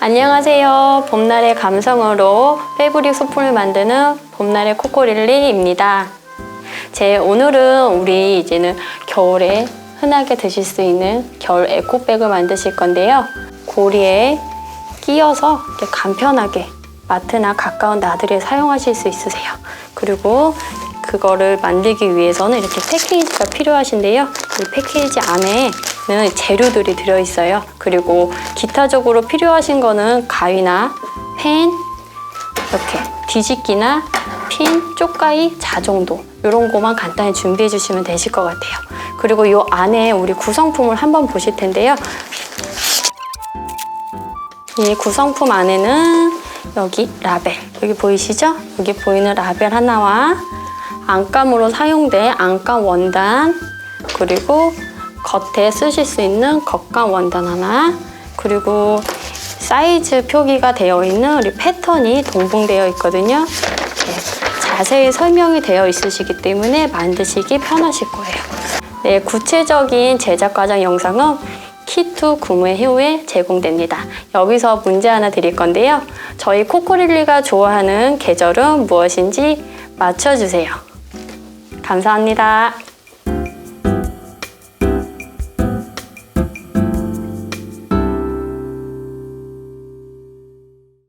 안녕하세요. 봄날의 감성으로 패브릭 소품을 만드는 봄날의 코코릴리입니다. 제 오늘은 우리 이제는 겨울에 흔하게 드실 수 있는 겨울 에코백을 만드실 건데요. 고리에 이렇게 간편하게 마트나 가까운 나들이에 사용하실 수 있으세요. 그리고 그거를 만들기 위해서는 이렇게 패키지가 필요하신데요. 이 패키지 안에는 재료들이 들어있어요. 그리고 기타적으로 필요하신 거는 가위나 펜, 이렇게 뒤집기나 핀, 쪽가위, 자 정도 이런 거만 간단히 준비해 주시면 되실 것 같아요. 그리고 이 안에 우리 구성품을 한번 보실 텐데요. 이 구성품 안에는 여기 라벨 여기 보이시죠? 여기 보이는 라벨 하나와 안감으로 사용된 안감 원단 그리고 겉에 쓰실 수 있는 겉감 원단 하나 그리고 사이즈 표기가 되어 있는 우리 패턴이 동봉되어 있거든요. 네, 자세히 설명이 되어 있으시기 때문에 만드시기 편하실 거예요. 네, 구체적인 제작 과정 영상은 키투 구매 후에 제공됩니다. 여기서 문제 하나 드릴 건데요. 저희 코코릴리가 좋아하는 계절은 무엇인지 맞춰주세요. 감사합니다.